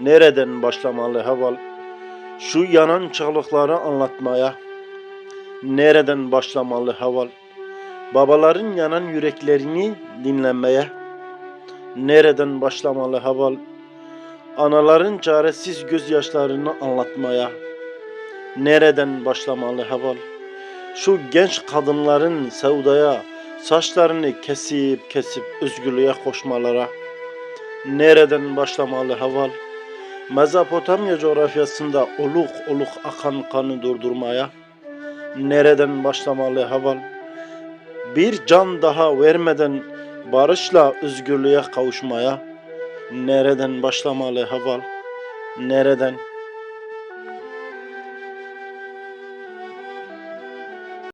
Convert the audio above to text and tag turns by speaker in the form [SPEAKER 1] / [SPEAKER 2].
[SPEAKER 1] Nereden başlamalı Heval? Şu yanan çığlıkları anlatmaya. Nereden başlamalı Heval? Babaların yanan yüreklerini dinlemeye. Nereden başlamalı Heval? Anaların çaresiz gözyaşlarını anlatmaya. Nereden başlamalı Heval? Şu genç kadınların sevdaya, saçlarını kesip kesip özgürlüğe koşmalara. Nereden başlamalı Heval? Mezopotamya coğrafyasında oluk oluk akan kanı durdurmaya. Nereden başlamalı Heval? Bir can daha vermeden barışla özgürlüğe kavuşmaya. Nereden başlamalı Heval? Nereden?